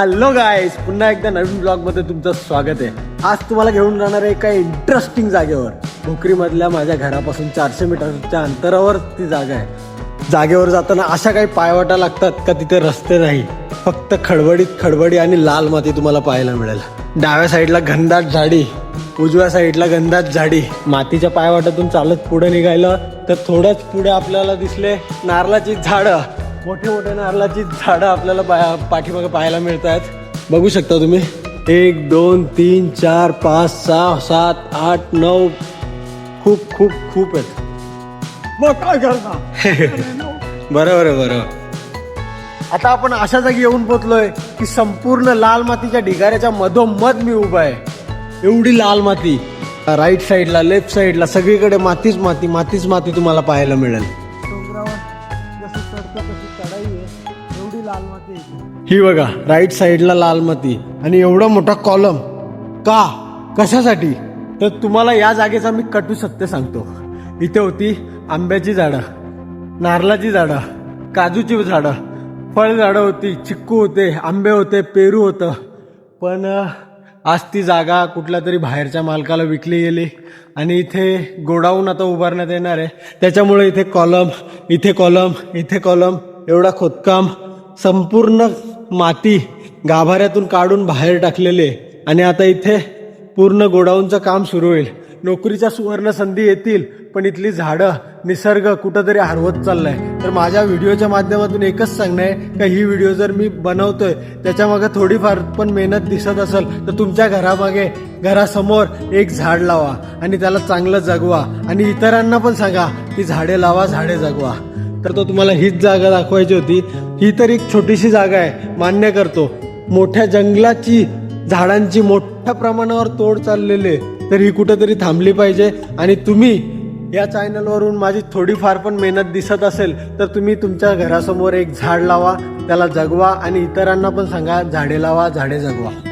Hello guys पुन्हा एकदा नवीन ब्लॉगमध्ये तुमचं स्वागत आहे. आज तुम्हाला घेऊन जाणार आहे एका इंटरेस्टिंग जागेवर. भोकरीमधल्या माझ्या घरापासून चारशे मीटरच्या अंतरावर ती जागा आहे. जागेवर जाताना अशा काही पायवाटा लागतात का तिथे रस्ते नाही. फक्त खडबडीत खडबडी आणि लाल माती तुम्हाला पाहायला मिळेल. डाव्या साईडला घनदाट झाडी उजव्या साईडला घनदाट झाडी. मातीच्या पायवाटातून चालत पुढे निघायला तर थोडंच पुढे आपल्याला दिसले नारळाची झाडं. मोठे मोठे नारळाची झाडं आपल्याला पाया पाठीमागे पाहायला मिळत आहेत बघू शकता तुम्ही. एक दोन तीन चार पाच सहा सात आठ नऊ. खूप खूप खूप आहेत. मग काय करता बरोबर आहे बरोबर आता आपण अशा जागी येऊन पोचलोय की संपूर्ण लाल मातीच्या ढिगाऱ्याच्या मधोमध मी उभा आहे. एवढी लाल माती. राईट साईडला लेफ्ट साईडला सगळीकडे मातीच माती मातीच माती तुम्हाला पाहायला मिळेल. लाल माती ही बघा राईट साईडला लाल माती. आणि एवढा मोठा कॉलम का? कशासाठी? तर तुम्हाला या जागेचा मी कटू सत्य सांगतो. इथे होती आंब्याची झाडं नारळाची झाडं काजूची झाडं फळ झाडं होती चिक्कू होते आंबे होते पेरू होतं. पण आज ती जागा कुठल्या तरी बाहेरच्या मालकाला विकली गेली. आणि इथे गोडाऊन आता उभारण्यात येणार आहे. त्याच्यामुळे इथे कॉलम इथे कॉलम इथे कॉलम एवढा खोदकाम संपूर्ण माती गाभाऱ्यातून काढून बाहेर टाकलेली आहे. आणि आता इथे पूर्ण गोडाऊनचं काम सुरू होईल. नोकरीच्या सुवर्ण संधी येतील पण इथली झाडं निसर्ग कुठंतरी हरवत चाललाय. तर माझ्या व्हिडिओच्या माध्यमातून एकच सांगणं आहे का ही व्हिडिओ जर मी बनवतोय त्याच्यामागे थोडीफार पण मेहनत दिसत असेल तर तुमच्या घरामागे घरासमोर एक झाड लावा आणि त्याला चांगलं जगवा. आणि इतरांना पण सांगा की झाडे लावा झाडे जगवा. तर तो तुम्हाला हीच जागा दाखवायची होती. ही तर एक छोटीशी जागा आहे. मान्य करतो. मोठ्या जंगलाची झाडांची मोठ्या प्रमाणावर तोड चाललेली आहे. तर ही कुठेतरी थांबली पाहिजे. आणि तुम्ही या चॅनलवरून माझी थोडीफार पण मेहनत दिसत असेल तर तुम्ही तुमच्या घरासमोर एक झाड लावा त्याला जगवा आणि इतरांना पण सांगा झाडे लावा झाडे जगवा.